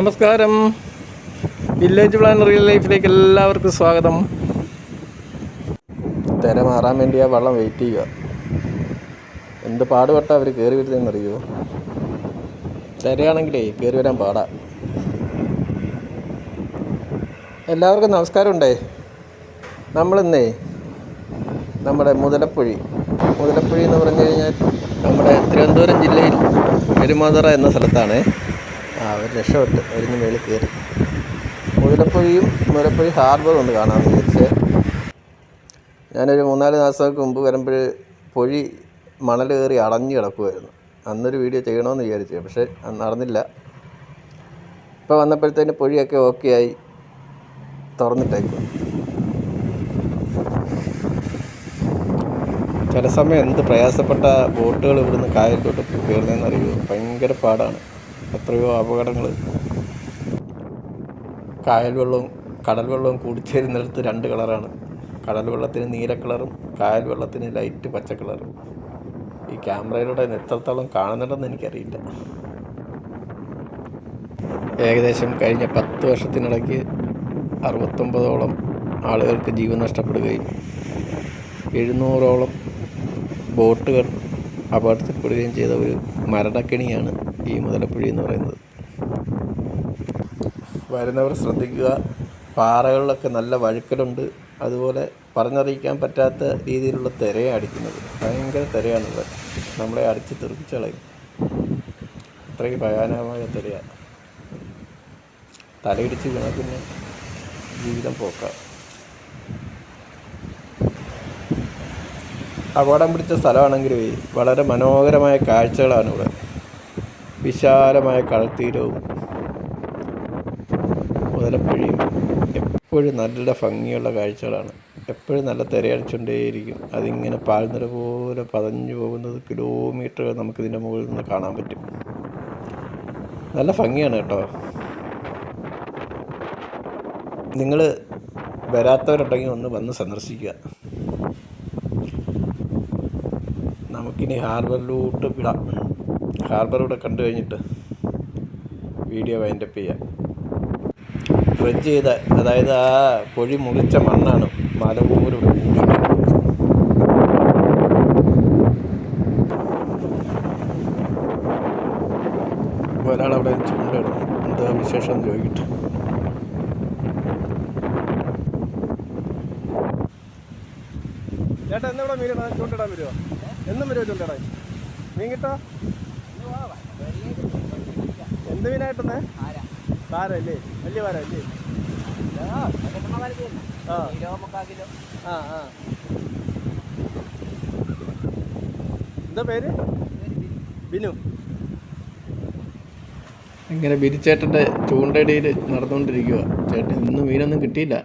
നമസ്കാരം. Village plan real ലൈഫിലേക്ക് എല്ലാവർക്കും സ്വാഗതം. തിര മാറാൻ വേണ്ടി ആ വെള്ളം വെയിറ്റ് ചെയ്യുക. എന്ത് പാടുപെട്ട അവർ കയറി വരുന്നതെന്നറിയോ? തിരയാണെങ്കിലേ കയറി വരാൻ പാടാ. എല്ലാവർക്കും നമസ്കാരം ഉണ്ടേ നമ്മളിന്നേ നമ്മുടെ മുതലപ്പുഴി. മുതലപ്പുഴി എന്ന് പറഞ്ഞു കഴിഞ്ഞാൽ നമ്മുടെ തിരുവനന്തപുരം ജില്ലയിൽ പെരുമാതറ എന്ന സ്ഥലത്താണ്. ഒരു രക്ഷപ്പെട്ട് അവരിന്ന് മേളിൽ കയറി. മുതലപ്പുഴയും മുതലപ്പുഴ ഹാർബറും ഒന്ന് കാണാമെന്ന് വിചാരിച്ച്. ഞാനൊരു മൂന്നാൽ ദിവസങ്ങൾക്ക് മുമ്പ് വരുമ്പോൾ പൊഴി മണൽ കയറി അടഞ്ഞു കിടക്കുമായിരുന്നു അന്നൊരു വീഡിയോ ചെയ്യണമെന്ന് വിചാരിച്ചു പക്ഷേ അന്ന് നടന്നില്ല. ഇപ്പോൾ വന്നപ്പോഴത്തേന് പൊഴിയൊക്കെ ഓക്കെ ആയി തുറന്നിട്ടേക്കും ചില സമയം എന്ത് പ്രയാസപ്പെട്ട ബോട്ടുകൾ ഇവിടുന്ന് കായലിലോട്ട് കയറുന്നതെന്ന് അറിയുമോ? ഭയങ്കര പാടാണ്. എത്രയോ അപകടങ്ങൾ കായൽ വെള്ളവും കടൽ വെള്ളവും കൂടിച്ചേരുന്നിടത്ത് രണ്ട് കളറാണ്. കടൽ വെള്ളത്തിന് നീല കളറും കായൽ വെള്ളത്തിന് ലൈറ്റ് പച്ച കളറും. ഈ ക്യാമറയിലൂടെ എത്രത്തോളം കാണുന്നുണ്ടെന്ന് എനിക്കറിയില്ല. ഏകദേശം കഴിഞ്ഞ പത്ത് വർഷത്തിനിടയ്ക്ക് അറുപത്തൊമ്പതോളം ആളുകൾക്ക് ജീവൻ നഷ്ടപ്പെടുകയും എഴുന്നൂറോളം ബോട്ടുകൾ അപകടത്തിൽപ്പെടുകയും ചെയ്ത ഒരു മരണക്കെണിയാണ് ഈ മുതലപ്പുഴി എന്ന് പറയുന്നത്. വരുന്നവർ ശ്രദ്ധിക്കുക. പാറകളിലൊക്കെ നല്ല വഴുക്കലുണ്ട്. അതുപോലെ പറഞ്ഞറിയിക്കാൻ പറ്റാത്ത രീതിയിലുള്ള തിരയാണ് അടിക്കുന്നത്. ഭയങ്കര തിരയാണിവിടെ നമ്മളെ അടിച്ച് തെറിപ്പിച്ച് കളയും. അത്രയും ഭയാനകമായ തിരയാണ് തലയിടിച്ച് വീണാൽ പിന്നെ ജീവിതം പോക്കാം. അപകടം പിടിച്ച സ്ഥലമാണെങ്കിലും വളരെ മനോഹരമായ കാഴ്ചകളാണ് ഇവിടെ. വിശാലമായ കടൽത്തീരവും മുതലപ്പുഴയും എപ്പോഴും നല്ല ഭംഗിയുള്ള കാഴ്ചകളാണ്. എപ്പോഴും നല്ല തിരയടിച്ചുകൊണ്ടേയിരിക്കും. അതിങ്ങനെ പാൽനിര പോലെ പതഞ്ഞു പോകുന്നത് കിലോമീറ്ററുകൾ നമുക്കിതിന്റെ മുകളിൽ നിന്ന് കാണാൻ പറ്റും. നല്ല ഭംഗിയാണ് കേട്ടോ. നിങ്ങൾ വരാത്തവരുണ്ടെങ്കിൽ ഒന്ന് വന്ന് സന്ദർശിക്കുക. നമുക്കിനി ഹാർബറിലോട്ട് വിടാം. ഹാർബർ ഇവിടെ കണ്ടു കഴിഞ്ഞിട്ട് വീഡിയോ വൈൻഡപ്പ് ചെയ്യാം. ഡ്രഡ്ജ് ചെയ്ത അതായത് ആ പൊഴി മുറിച്ച മണ്ണാണ് മല പോലെ ഇവിടെ കൂടിയിട്ടുള്ളത്. ഒരാളവിടെ ചൂണ്ടിടണം എന്താ വിശേഷം എന്ന് ചോദിക്കട്ടെ. ചേട്ടാ എന്നിവിടെ മീനിടാൻ ചൂണ്ടിടാൻ വരുമോ എന്നും വരുമോ ചൂണ്ടിടാൻ? മീൻ കിട്ടോ? എന്ത് മീനായിട്ടെന്ന്? പാര അല്ലേ വലിയ വാരല്ലേ? ആ ആ. ആ എന്താ പേര്? ബിനു. ഇങ്ങനെ ബിരിച്ചേട്ടന്റെ ചൂണ്ടടിയിൽ നടന്നുകൊണ്ടിരിക്കുക ചേട്ടൻ ഇന്ന് മീനൊന്നും കിട്ടിയില്ല.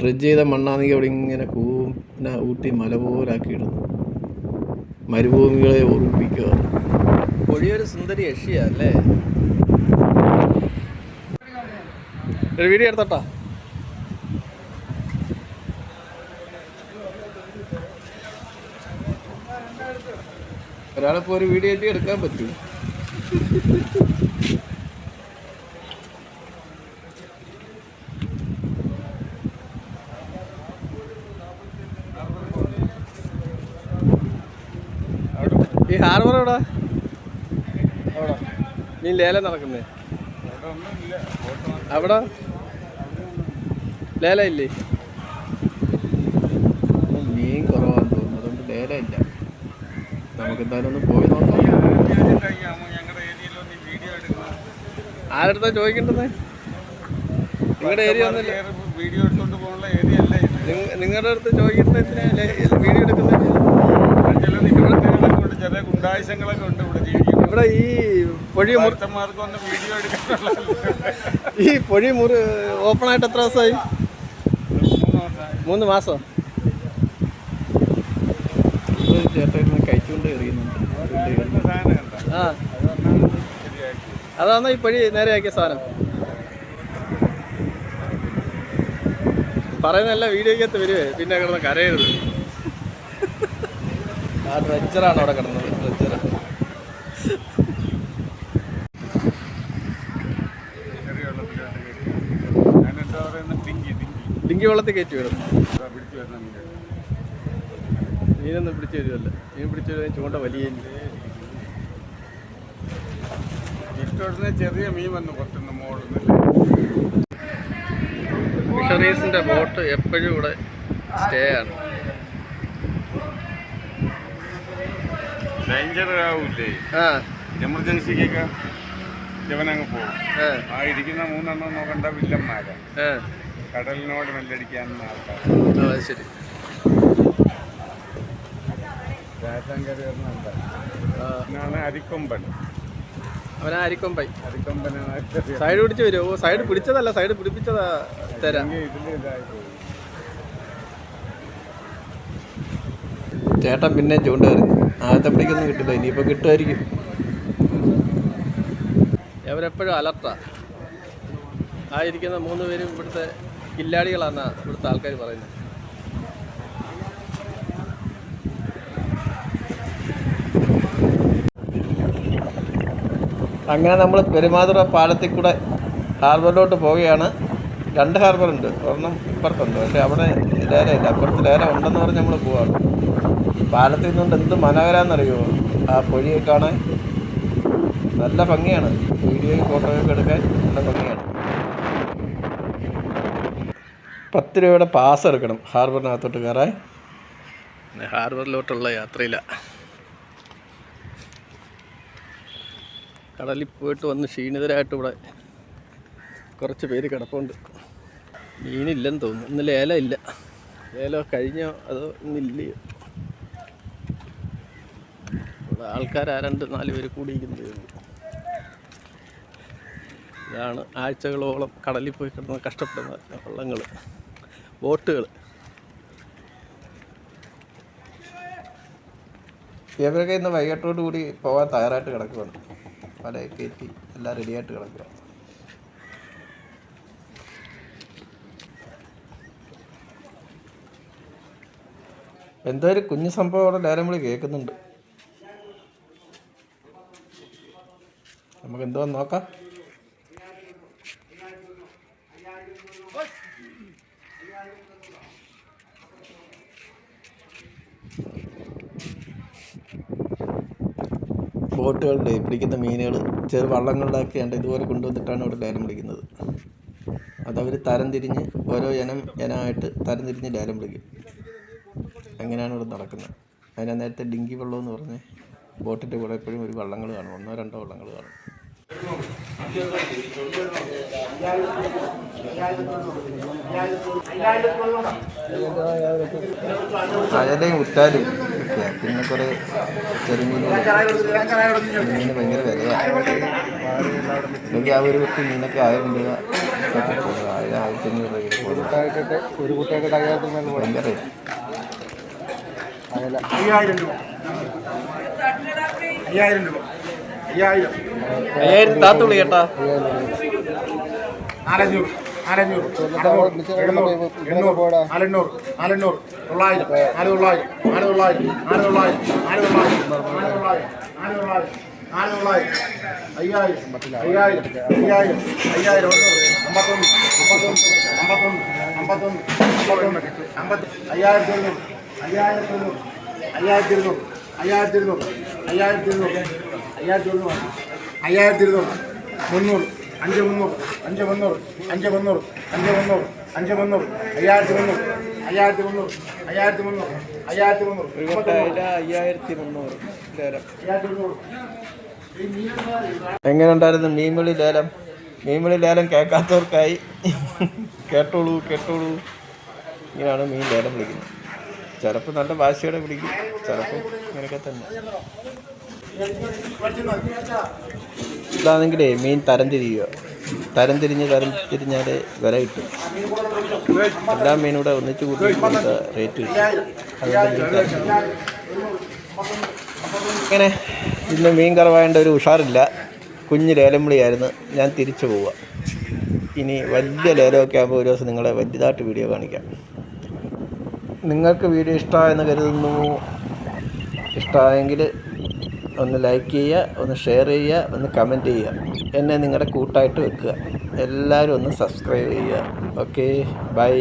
ഡ്രഡ്ജ് ചെയ്ത മണ്ണാണെങ്കിൽ അവിടെ ഇങ്ങനെ കൂന ഊട്ടി മല പോലാക്കിയിടുന്നു മരുഭൂമികളെ ഓർമ്മിപ്പിക്കുക പൊഴിയൊരു സുന്ദരി യക്ഷിയല്ലേ ഒരു വീഡിയോ എടുത്തോട്ടാ. ഒരാളിപ്പോ ഒരു വീഡിയോ ആയിട്ട് എടുക്കാൻ പറ്റും. ഈ ഹാർബർ എവിടെ? നീ ലേലം നടക്കുന്നേ? അവിടെ? ലേല ഇല്ലേ? മീൻ കുറവാന്ന് തോന്നുന്നു. അതുകൊണ്ട് ലേല ഇല്ല. നമുക്ക് എന്തായാലും ഒന്ന് പോയി നോക്കാം. ആരടുത്താ ചോദിക്കേണ്ടത്? നിങ്ങളുടെ ഏരിയ ഒന്നുമില്ല വീഡിയോ എടുത്തോണ്ട് പോകാനുള്ള ഏരിയ അല്ല ഇത് നിങ്ങളുടെ അടുത്ത് ചോദിക്കേണ്ടത് എന്തിനാ വീഡിയോ എടുക്കുന്നത് ചില നിഗമനങ്ങളൊക്കെ ഉണ്ട് ചില ഗുണ്ടായുസങ്ങളൊക്കെ ഉണ്ട് ഇവിടെ ജീവിക്കുന്നത്. ഇവിടെ ഈ പൊഴി ഈ പൊഴി മുറി ഓപ്പൺ ആയിട്ട് എത്ര ദിവസമായി? മൂന്ന് മാസം. കഴിച്ചുകൊണ്ട് എറിയുന്നുണ്ട്? ആ. അതാണ് ഈ പൊഴി നേരെയാക്കിയ സാധനം. പറയുന്നല്ല വീഡിയോക്കകത്ത് വരുവേ പിന്നെ കിടന്ന് കരയരുത്. ആ ഡ്രച്ചറാണ് അവിടെ കിടന്നത്. ഡിങ്കി വെള്ളത്തിൽ കയറ്റി വിടും. മീൻ മീനൊന്നും പിടിച്ചു തരുമല്ല മീൻ പിടിച്ചു വരുന്ന ചൂണ്ട വലിയ ഇഷ്ടപ്പെടുന്ന ചെറിയ മീൻ വന്നു കുറച്ചൊന്ന് മോളിൽ ഫിഷറീസിന്റെ ബോട്ട് എപ്പോഴും ഇവിടെ സ്റ്റേ ആണ്. ഡേഞ്ചർ ആവൂലേ? ആ. എമർജൻസിക്കൊക്കെ ജവനങ്ങ് പോകും. ആ. ഇരിക്കുന്ന മൂന്നെണ്ണം നോക്കണ്ട വില്ലന്മാരാ. കടലിനോട് മെല്ലടിക്കാൻ ആൾക്കാർ ശരി. അരിക്കൊമ്പൻ. അവനാ അരിക്കൊമ്പൻ. അരിക്കൊമ്പനാണ് സൈഡ് പിടിച്ച് വരുമോ ഓ സൈഡ് പിടിച്ചതല്ല സൈഡ് പിടിപ്പിച്ചതാ തരാം. ചേട്ടൻ പിന്നെ ചൂണ്ടേറി ആദ്യത്തെ പിടിക്കൊന്നും കിട്ടില്ല ഇനിയിപ്പോൾ കിട്ടുമായിരിക്കും. അവരെപ്പോഴും അലർട്ടാ. ആയിരിക്കുന്ന മൂന്ന് പേരും ഇവിടുത്തെ കില്ലാടികളാണെന്നാണ് ഇവിടുത്തെ ആൾക്കാർ പറയുന്നത്. അങ്ങനെ നമ്മൾ പെരുമാതുറ പാലത്തിൽ കൂടെ ഹാർബറിലോട്ട് പോവുകയാണ്. രണ്ട് ഹാർബറുണ്ട് ഒരെണ്ണം ഇപ്പുറത്തുണ്ട്. പക്ഷേ അവിടെ ലേലയില്ല അപ്പുറത്ത് ലേല ഉണ്ടെന്ന് പറഞ്ഞ് നമ്മൾ പോവാണ്. പാലത്തിൽ നിന്നുകൊണ്ട് എന്ത് മനോഹരാന്നറിയോ ആ പൊഴിയൊക്കെ കാണാൻ നല്ല ഭംഗിയാണ്. വീഡിയോയും ഫോട്ടോയൊക്കെ എടുക്കാൻ നല്ല ഭംഗിയാണ്. പത്ത് രൂപയുടെ പാസ് എടുക്കണം. ഹാർബറിനകത്തോട്ട് കയറാൻ. ഹാർബറിലോട്ടുള്ള യാത്രയില്ല കടലിൽ പോയിട്ട് വന്ന് ക്ഷീണിതരായിട്ട് ഇവിടെ കുറച്ച് പേര് കിടപ്പുണ്ട്. മീനില്ലെന്ന് തോന്നുന്നു. ഇന്ന് ലേല ഇല്ല. ലേലം കഴിഞ്ഞോ? അതോ ഇന്നില്ലയോ ഇവിടെ ആൾക്കാർ ആ രണ്ട് നാല് പേര് കൂടിയിരിക്കുന്നത്. ഇതാണ് ആഴ്ചകളോളം കടലിൽ പോയി കിടന്ന് കഷ്ടപ്പെടുന്ന വള്ളങ്ങൾ ബോട്ടുകൾ. ഇവരൊക്കെ ഇന്ന് വൈകിട്ടോട് കൂടി പോകാൻ തയ്യാറായിട്ട് കിടക്കുകയാണ് പല കയറ്റി എല്ലാം റെഡിയായിട്ട് കിടക്കുക എന്തോ ഒരു കുഞ്ഞു സംഭവം അവിടെ ലേലം വിളി കേൾക്കുന്നുണ്ട്. നമുക്ക് എന്തോ നോക്കാം. ബോട്ടുകളുടെ പിടിക്കുന്ന മീനുകൾ ചെറു വള്ളങ്ങളിലാക്കിയാണ്ട് ഇതുപോലെ കൊണ്ടുവന്നിട്ടാണ് ഇവിടെ ലേലം പിടിക്കുന്നത് അതവർ തരം തിരിഞ്ഞ് ഓരോ ഇനം ഇനമായിട്ട് തരം തിരിഞ്ഞ് ലേലം പിടിക്കും അങ്ങനെയാണ് ഇവിടെ നടക്കുന്നത്. അതിനാ നേരത്തെ ഡിങ്കി വള്ളം എന്ന് പറഞ്ഞ് ബോട്ടിന്റെ കൂടെ എപ്പോഴും ഒരു വള്ളങ്ങൾ കാണും. ഒന്നോ രണ്ടോ വള്ളങ്ങൾ കാണും. ഉറ്റാലും ഒക്കെയാണ് പിന്നെ കുറേ ചെറുമീനുകൾ മീന് ഭയങ്കര വിലയാണ് അല്ലെങ്കിൽ ആ ഒരു കുട്ടി മീനൊക്കെ ആയിരം രൂപ ആയിരം ആയിരത്തി അഞ്ഞൂറ് കുട്ടിയൊക്കെ ഭയങ്കര അയ്യായിരം രൂപ. അയ്യായിരം രൂപ. അയ്യായിരം. താത്തുള്ളി കേട്ടാ നാലഞ്ഞൂറ് നാലഞ്ഞൂറ് എണ്ണൂറ് നാലെണ്ണൂറ് നാലെണ്ണൂറ് തൊള്ളായിരം നാല് തൊള്ളായിരം നാല് തൊള്ളായിരം നാല് തൊള്ളായിരം നാല് തൊള്ളായിരം നാല് തൊള്ളായിരം നാല് തൊള്ളായിരം നാല് അയ്യായിരത്തി അയ്യായിരത്തി അയ്യായിരത്തി ഇരുന്നൂറ് അയ്യായിരത്തി ഇരുന്നൂറ് അയ്യായിരത്തി ഇരുന്നൂറ് അയ്യായിരത്തി ഇരുന്നൂറ് അയ്യായിരത്തി ഇരുന്നൂറ് മുന്നൂറ്. അഞ്ച് മുന്നൂറ്. അഞ്ച് മുന്നൂറ്. അഞ്ച് മുന്നൂറ്. അഞ്ച് മുന്നൂറ്. അഞ്ച് മുന്നൂറ്. അയ്യായിരത്തി മുന്നൂറ്. അയ്യായിരത്തി മുന്നൂറ്. അയ്യായിരത്തി മുന്നൂറ്. അയ്യായിരത്തി മുന്നൂറ്. അയ്യായിരത്തി മുന്നൂറ്. ലേലം. അയ്യായിരത്തി മുന്നൂറ്. എങ്ങനെ ഉണ്ടായിരുന്നു മീൻവിളി ലേലം? മീൻവിളി ലേലം കേൾക്കാത്തവർക്കായി കേട്ടോളൂ കേട്ടോളൂ. ഇങ്ങനെയാണ് മീൻ ലേലം വിളിക്കുന്നത്. ചിലപ്പോൾ നല്ല വാശിയോടെ വിളിക്കും ചിലപ്പോൾ ഇങ്ങനെയൊക്കെ തന്നെ. ഇതാണെങ്കിലേ മീൻ തരം തിരിയുക. തരം തിരിഞ്ഞ് തരം തിരിഞ്ഞാൽ വില കിട്ടും. എല്ലാ മീനും കൂടെ ഒന്നിച്ച് കൂട്ടി റേറ്റ് കിട്ടും. ഇങ്ങനെ ഇന്ന് മീൻ കറവായതിന്റെ ഒരു ഉഷാറില്ല. കുഞ്ഞ് ലേലം വിളിയായിരുന്നു ഞാൻ തിരിച്ചു പോവുക. ഇനി വലിയ ലേലമൊക്കെ ആകുമ്പോൾ ഒരു ദിവസം നിങ്ങളെ വലുതായിട്ട് വീഡിയോ കാണിക്കാം. നിങ്ങൾക്ക് വീഡിയോ ഇഷ്ടമായെന്ന് കരുതുന്നു. ഇഷ്ടമായെങ്കിൽ ഒന്ന് ലൈക്ക് ചെയ്യുക ഒന്ന് ഷെയർ ചെയ്യുക ഒന്ന് കമന്റ് ചെയ്യുക. എന്നെ നിങ്ങളുടെ കൂട്ടായിട്ട് വെക്കുക. എല്ലാവരും ഒന്ന് സബ്സ്ക്രൈബ് ചെയ്യുക. Okay bye